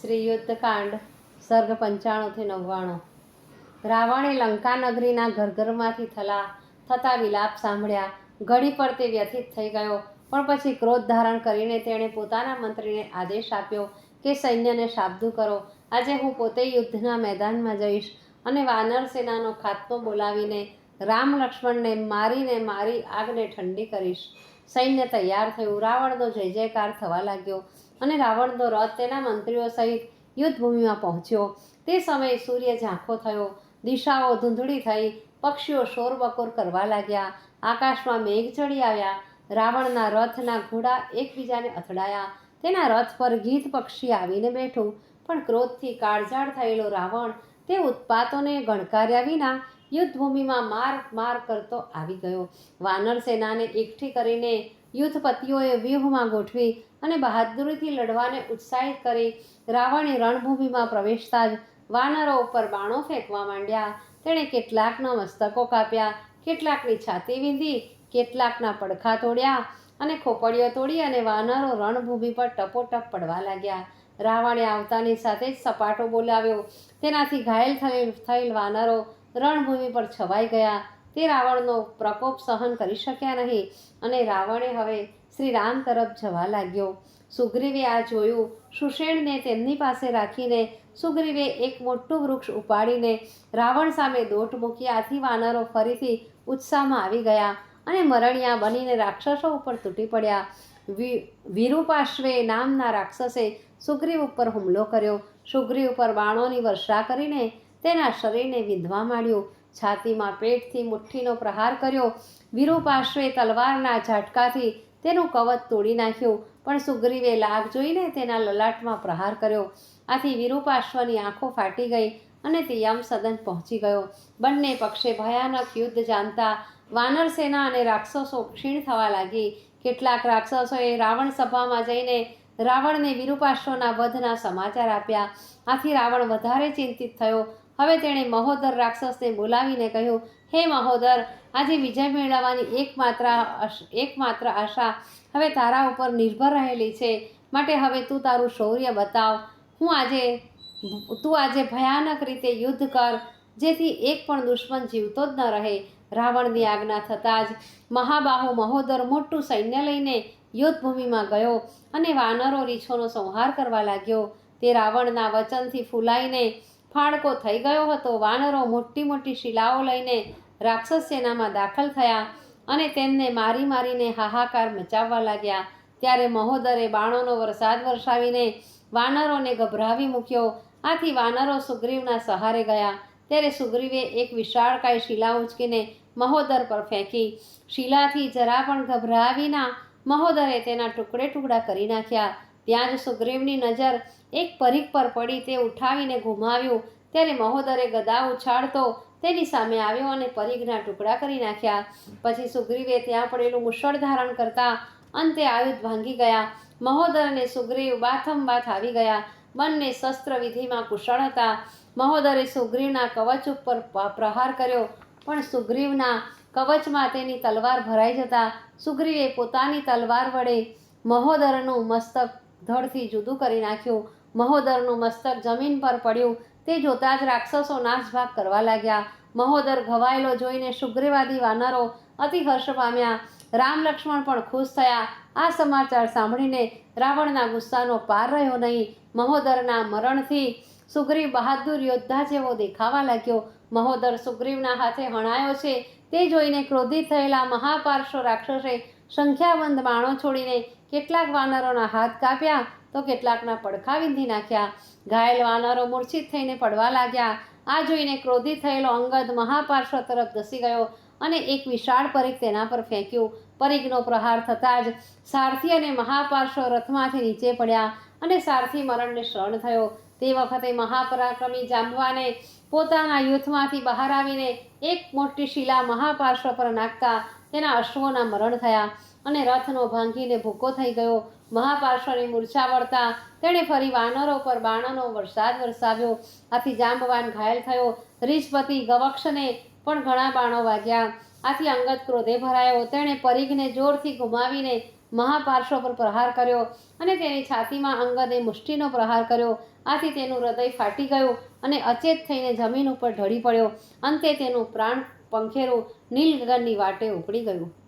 શ્રી યુદ્ધકાંડ સર્ગ પંચાણુંથી નવ્વાણું. રાવણે લંકા નગરીના ઘરઘરમાંથી થલા, થતા વિલાપ સાંભળ્યા. ઘડી પર તે વ્યથિત થઈ ગયો, પણ પછી ક્રોધ ધારણ કરીને તેણે પોતાના મંત્રીને આદેશ આપ્યો કે સૈન્યને શાબ્દુ કરો. આજે હું પોતે યુદ્ધના મેદાનમાં જઈશ અને વાનર સેનાનો ખાત્મો બોલાવીને રામ લક્ષ્મણને મારીને મારી આગને ઠંડી કરીશ. સૈન્ય તૈયાર થયું. રાવણનો જય જયકાર થવા લાગ્યો અને રાવણનો રથ તેના મંત્રીઓ સહિત યુદ્ધભૂમિમાં પહોંચ્યો. તે સમયે સૂર્ય ઝાંખો થયો. દિશાઓ ધૂંધળી થઈ. પક્ષીઓ શોરબકોર કરવા લાગ્યા. આકાશમાં મેઘ ચડી આવ્યા. રાવણના રથના ઘોડા એકબીજાને અથડાયા. તેના રથ પર ગીત પક્ષી આવીને બેઠું. પણ ક્રોધથી કાળઝાળ થયેલો રાવણ તે ઉત્પાતોને ગણકાર્યા વિના યુદ્ધભૂમિમાં માર માર કરતો આવી ગયો. વાનર સેનાને એકઠી કરીને યુદ્ધપતિઓએ વ્યૂહમાં ગોઠવી અને બહાદુરીથી લડવાને ઉત્સાહિત કરી રાવણે રણભૂમિમાં પ્રવેશતા જ વાનરો ઉપર બાણો ફેંકવા માંડ્યા. તેણે કેટલાકના મસ્તકો કાપ્યા, કેટલાકની છાતી વીંધી, કેટલાકના પડખા તોડ્યા અને ખોપડીઓ તોડી અને વાનરો રણભૂમિ પર ટપોટપ પડવા લાગ્યા. રાવણે આવતાની સાથે જ સપાટો બોલાવ્યો. તેનાથી ઘાયલ થયેલ થયેલ વાનરો રણભૂમિ પર છવાઈ ગયા. તે રાવણનો પ્રકોપ સહન કરી શક્યા નહીં અને રાવણે હવે શ્રી રામ તરફ જવા લાગ્યો. સુગ્રીવે આ જોયું. સુષેણને તેમની પાસે રાખીને સુગ્રીવે એક મોટું વૃક્ષ ઉપાડીને રાવણ સામે દોટ મૂકી આથી વાનરો ફરીથી ઉત્સાહમાં આવી ગયા અને મરણિયા બનીને રાક્ષસો ઉપર તૂટી પડ્યા. વિરૂપાશ્વે નામના રાક્ષસે સુગ્રીવ ઉપર હુમલો કર્યો. સુગ્રીવ ઉપર બાણોની વર્ષા કરીને તેના શરીરને વિંધવા માંડ્યું છાતીમાં પેટથી મુઠ્ઠીનો પ્રહાર કર્યો વિરૂપાશ્વે તલવારના ઝાટકાથી તેનું કવચ તોડી નાખ્યું, પણ સુગ્રીવે લાગ જોઈને તેના લલાટમાં પ્રહાર કર્યો. આથી વિરૂપાશ્વની આંખો ફાટી ગઈ અને તે યમ સદન પહોંચી ગયો. બંને પક્ષે ભયાનક યુદ્ધ જાણતા વાનર સેના અને રાક્ષસો ક્ષીણ થવા લાગી. કેટલાક રાક્ષસોએ રાવણ સભામાં જઈને રાવણને વિરૂપાશ્વના વધના સમાચાર આપ્યા. આથી રાવણ વધારે ચિંતિત થયો હવે તેણે મહોદર રાક્ષસને બોલાવીને કહ્યું, હે મહોદર, આજે વિજય મેળવવાની એકમાત્ર એકમાત્ર આશા હવે તારા ઉપર નિર્ભર રહેલી છે. માટે હવે તું તારું શૌર્ય બતાવ. હું આજે, તું આજે ભયાનક રીતે યુદ્ધ કર, જેથી એક પણ દુશ્મન જીવતો જ ન રહે. રાવણની આજ્ઞા થતાં જ મહાબાહુ મહોદર મોટું સૈન્ય લઈને યુદ્ધભૂમિમાં ગયો અને વાનરો રીછોનો સંહાર કરવા લાગ્યો. તે રાવણના વચનથી ફૂલાઈને ફાળકો થઈ ગયો હતો. વાનરો મોટી મોટી શિલાઓ લઈને રાક્ષસ સેનામાં દાખલ થયા અને તેમને મારી મારીને હાહાકાર મચાવવા લાગ્યા. ત્યારે મહોદરે બાણોનો વરસાદ વરસાવીને વાનરોને ગભરાવી મૂક્યો. આથી વાનરો સુગ્રીવના સહારે ગયા. ત્યારે સુગ્રીવે એક વિશાળકાય શિલા ઉંચકીને મહોદર પર ફેંકી. શિલાથી જરા પણ ગભરાવીના મહોદરે તેના ટુકડે ટુકડા કરી નાખ્યા. ત્યાં જ સુગ્રીવની નજર એક પરીખ પર પડી તે ઉઠાવીને ઘુમાવ્યું ત્યારે મહોદરે ગદા ઉછાળતો તેની સામે આવ્યો અને પરીઘના ટુકડા કરી નાખ્યા. પછી સુગ્રીવે ત્યાં પડેલું મુશળ ધારણ કરતા અંતે આયુધ ભાંગી ગયા. મહોદર અને સુગ્રીવ બાથમ બાથ આવી ગયા. બંને શસ્ત્ર વિધિમાં કુશળ હતા. મહોદરે સુગ્રીવના કવચ ઉપર પ્રહાર કર્યો, પણ સુગ્રીવના કવચમાં તેની તલવાર ભરાઈ જતા સુગ્રીવે પોતાની તલવાર વડે મહોદરનું મસ્તક ધડથી જુદું કરી નાખ્યું. મહોદરનું મસ્તક જમીન પર પડ્યું. તે જોતાં જ રાક્ષસો નાશભાગ કરવા લાગ્યા. મહોદર ઘવાયેલો જોઈને સુગ્રીવાદી વાનરો અતિ હર્ષ પામ્યા. રામ લક્ષ્મણ પણ ખુશ થયા. આ સમાચાર સાંભળીને રાવણના ગુસ્સાનો પાર રહ્યો નહીં. મહોદરના મરણથી સુગ્રીવ બહાદુર યોદ્ધા જેવો દેખાવા લાગ્યો. મહોદર સુગ્રીવના હાથે હણાયો છે. તે જોઈને ક્રોધિત થયેલા મહાપાર્શ્વ રાક્ષસે સંખ્યાબંધ બાણો છોડીને કેટલાક વાનરોના હાથ કાપ્યા તો કેટલાકના પડખા વિંધી નાખ્યા. ઘાયલ વાનરો મૂર્છિત થઈને પડવા લાગ્યા. આ જોઈને ક્રોધિત થયેલો અંગદ મહાપાર્શ્વ તરફ ધસી ગયો અને એક વિશાળ પરીખ તેના પર ફેંક્યું. પરીખનો પ્રહાર થતાં જ સારથી અને મહાપાર્શ્વ રથમાંથી નીચે પડ્યા અને સારથી મરણને શરણ થયો. તે વખતે મહાપરાક્રમી જાંબવાને પોતાના યુથમાંથી બહાર આવીને એક મોટી શિલા મહાપાર્શ્વ પર નાખતા તેના અશ્વોના મરણ થયા અને રથનો ભાંગીને ભૂકો થઈ ગયો. મહાપાર્શ્વની મૂર્છા વળતા તેણે ફરી વાનરો પર બાણોનો વરસાદ વરસાવ્યો. આથી જાંબવાન ઘાયલ થયો. રીછપતિ ગવક્ષને પણ ઘણા બાણો વાગ્યા. આથી અંગત ક્રોધે ભરાયો. તેણે પરીઘને જોરથી ગુમાવીને મહાપાર્શ્વ પર પ્રહાર કર્યો અને તેની છાતીમાં અંગદે મુષ્ટિનો પ્રહાર કર્યો. આથી તેનું હૃદય ફાટી ગયું અને અચેત થઈને જમીન ઉપર ઢળી પડ્યો. અંતે તેનું પ્રાણ પંખેરું નીલ વાટે ઉપડી ગયું.